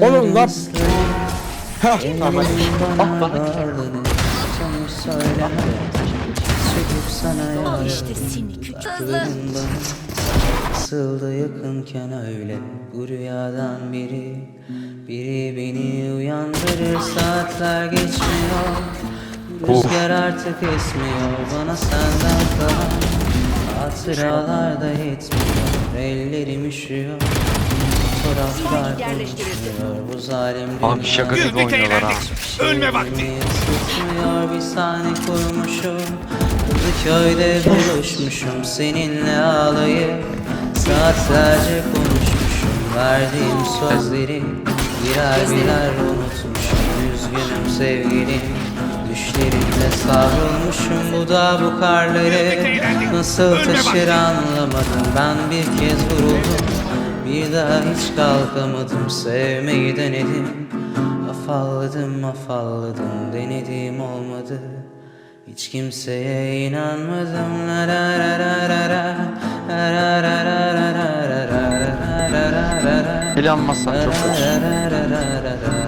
Oğlum lan. Hah. Ama Bana bağlanır Canım söyleme Çekip sana Al yarım işte seni küçük. Aklın bana Sıldı yakınken öyle. Bu rüyadan biri Biri beni uyandırır. Saatler geçmiyor. Rüzgar artık esmiyor. Bana senden kalan Hatıralar da yetmiyor. Ellerim üşüyor Fotoğraflar konuşuyor. Bu zalim Abi şaka gibi oynuyorlar ha. Ölme vakti. Tutmuyor bir sahne kurmuşum. Köyde buluşmuşum Seninle ağlayıp Saatlerce konuşmuşum. Verdiğim sözleri Birer birer unutmuşum. Üzgünüm sevgilim Düşlerimle savrulmuşum. Bu da bu karları Nasıl taşır anlamadım. Ben bir kez vuruldum Bir daha hiç kalkamadım Sevmeyi denedim Afalladım afalladım Denedim olmadı Hiç kimseye inanmadım La la la la la la. La la la la la la la la la la la la la. Ele almazsan çok kötü.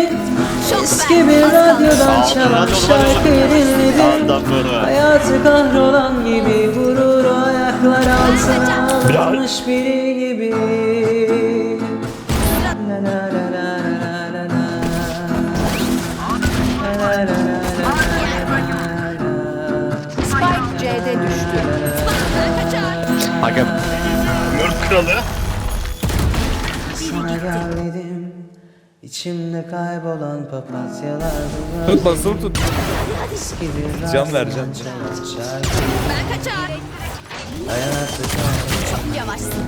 Eski bir radyodan çalan şarkıyı dinledim Hayatı kahrolan gibi Gururu ayaklar altına alınmış biri gibi La la la la la la la. La la la la la la la. Spike C'de düştü. Aga Mört kralı. Sana gel dedim İçimde kaybolan papatyalar bunlar. Tut basur tut. Can ver can. Ben kaçar. Hayatı Çok yavaşsın.